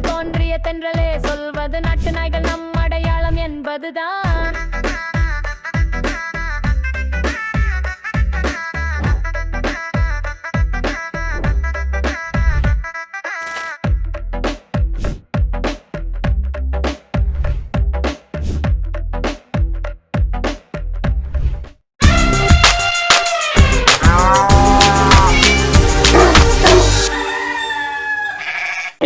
தோன்றிய தென்றலே சொல்வது நாட்டு நாய்கள் நம் அடையாளம் என்பதுதான்.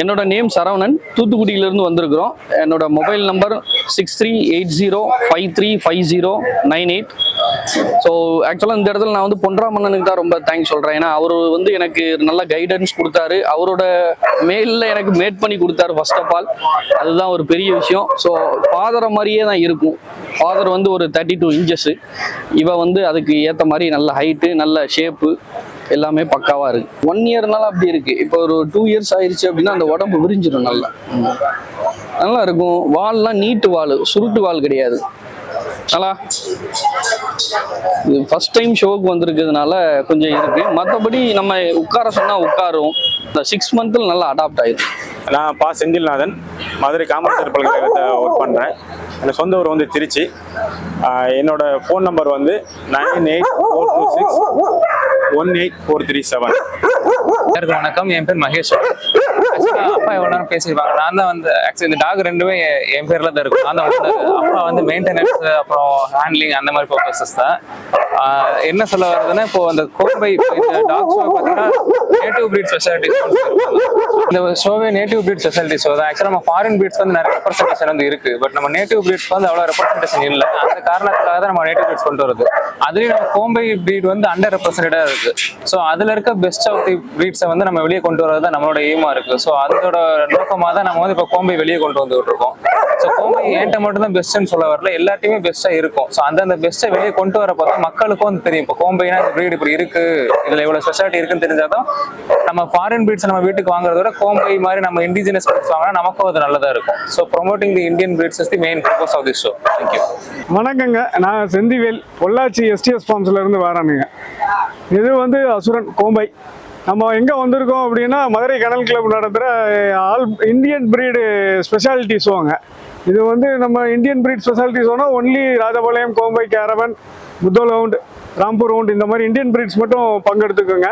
என்னோட நேம் சரவணன். தூத்துக்குடியிலேருந்து வந்திருக்கிறோம். என்னோட mobile number six three eight zero five three five zero nine eight so ஆக்சுவலாக இந்த இடத்துல நான் வந்து பொன்ராமண்ணனுக்கு தான் ரொம்ப தேங்க்ஸ் சொல்கிறேன் ஏன்னா அவர் வந்து எனக்கு நல்ல கைடன்ஸ் கொடுத்தாரு. அவரோட மேலில் எனக்கு மேட் பண்ணி கொடுத்தாரு ஃபர்ஸ்ட் ஆஃப் ஆல் அதுதான் ஒரு பெரிய விஷயம். ஸோ ஃபாதரை மாதிரியே தான் இருக்கும். ஃபாதர் வந்து ஒரு தேர்ட்டி டூ இன்ச்சஸ்ஸு இவன் வந்து அதுக்கு ஏற்ற மாதிரி நல்ல ஹைட்டு நல்ல ஷேப்பு எல்லாமே பக்காவா இருக்கு. ஒன் இயர்னால அப்படி இருக்கு. இப்போ ஒரு டூ இயர்ஸ் ஆயிடுச்சு அப்படின்னா அந்த உடம்பு விரிஞ்சிடும் நல்லா. நல்லா இருக்கும். வால்லாம் நீட்டு வால் சுருட்டு வால் கிடையாது. நல்லா இது ஃபர்ஸ்ட் டைம் ஷோவுக்கு வந்திருக்கிறதுனால கொஞ்சம் இருக்கு. மற்றபடி நம்ம உட்கார சொன்னா உட்காரும். இந்த சிக்ஸ் மந்த்தில் நல்லா அடாப்ட் ஆயிடும் நான் பா செந்தில்நாதன் மதுரை காமராஜர் பல்கலைக்கழகத்தை ஒர்க் பண்ணுறேன் எனக்கு சொந்த ஊர் வந்து திருச்சி. என்னோட ஃபோன் நம்பர் வந்து nine eight four two six one eight four three seven வணக்கம். என் பேர் மகேஷ். பேசியிருப்பாங்க. நான் தான் வந்து ஆக்சுவலி இந்த டாக் ரெண்டுமே என் பேர்ல தான் இருக்கும். நான் தான் வந்து அப்புறம் வந்து மெயின்டெனன்ஸ் அப்புறம் ஹேண்ட்லிங் அந்த மாதிரி பர்பஸஸ் தான். என்ன சொல்ல வருதுன்னா இப்போ அந்த கோம்பை இப்போ இந்த டாக் ஷோ பார்த்தீங்கன்னா நேட்டிவ் பிரீட் ஸ்பெஷாலிட்டி இந்த ஷோவே நேட்டிவ் பிரீட் ஸ்பெஷாலிட்டி ஷோ தான். ஆக்சுவலாக நம்ம ஃபாரின் பிரீட்ஸ் வந்து நிறைய ரெப்ரஸன்டேஷன் வந்து இருக்கு. பட் நம்ம நேட்டிவ் பிரீட்ஸ் வந்து அவ்வளோ ரெப்ரஸன்டேஷன் இல்லை. அந்த காரணத்துக்காக தான் நம்ம நேட்டிவ் பிரீட்ஸ் கொண்டு வருது அதுலேயும் நம்ம கோம்பை பிரீட் வந்து அண்டர் ரெப்ரஸன்டேட்டாக இருக்கு. ஸோ அதில் இருக்க பெஸ்ட் ஆஃப் தி பிரீட்ஸை வந்து நம்ம வெளியே கொண்டு வரது தான் நம்மளோட எய்மா இருக்கு. ஸோ அதோட நோக்கமாக தான் நம்ம வந்து இப்போ கோம்பை வெளியே கொண்டு வந்துகிட்டு இருக்கோம் ஸோ கோம்பை ஏன்ட்ட மட்டும் தான் சொல்ல வரல. எல்லாத்தையுமே பெஸ்ட்டாக இருக்கும். ஸோ அந்தந்த பெஸ்ட்டை வெளியே கொண்டு வர பார்த்தா மக்களுக்கும் வந்து தெரியும். இப்போ கோம்பைனா இந்த பிரீடு இப்படி இருக்கு. இதில் இவ்வளோ ஸ்பெஷாலிட்டி இருக்குன்னு தெரிஞ்சாதான் நம்ம ஃபாரின் பிரீட்ஸ் நம்ம வீட்டுக்கு வாங்குறத விட கோம்பை மாதிரி நம்ம இண்டிஜினஸ் பிரீட்ஸ் வாங்கினா நமக்கும் அது நல்லதாக இருக்கும். So promoting the Indian breeds is the main purpose of this show thank you வணக்கங்க. நான் செந்திவேல் பொள்ளாச்சி எஸ்டிஎஸ் ஃபார்ம்ஸ்ல இருந்து வரானுங்க. இது வந்து அசுரன் கோம்பை. நம்ம எங்கே வந்திருக்கோம் அப்படின்னா மதுரை கனல் கிளப் நடத்துகிற ஆல் இந்தியன் பிரீடு ஸ்பெஷாலிட்டி ஷோங்க இது வந்து நம்ம இந்தியன் பிரீட் ஸ்பெஷாலிட்டி ஷோனா ஒன்லி ராஜபாளையம் கோம்பை கேரவன் புத்தோலவுண்ட் ராம்பூர் ரவுண்ட் இந்த மாதிரி இந்தியன் பிரீட்ஸ் மட்டும் பங்கெடுத்துக்கோங்க.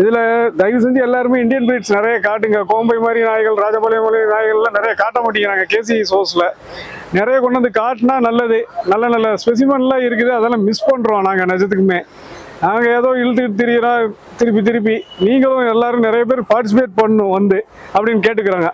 இதில் தயவு செஞ்சு எல்லாருமே இந்தியன் பிரீட்ஸ் நிறைய காட்டுங்க. கோம்பை மாதிரி நாய்கள் ராஜபாளையம் மாதிரி நாய்கள்லாம் நிறைய காட்ட மாட்டேங்கிறாங்க கேசி ஷோஸில் நிறைய கொண்டு வந்து காட்டினா நல்லது. நல்ல நல்ல ஸ்பெசிமன்லாம் இருக்குது. அதெல்லாம் மிஸ் பண்ணுறோம் நாங்கள் நிஜத்துக்குமே. நாங்கள் ஏதோ இழுத்துட்டு திரியிறோம் திருப்பி திருப்பி. நீங்களும் எல்லாரும் நிறைய பேர் பார்ட்டிசிபேட் பண்ணணும் வந்து அப்படின்னு கேட்டுக்கிறாங்க.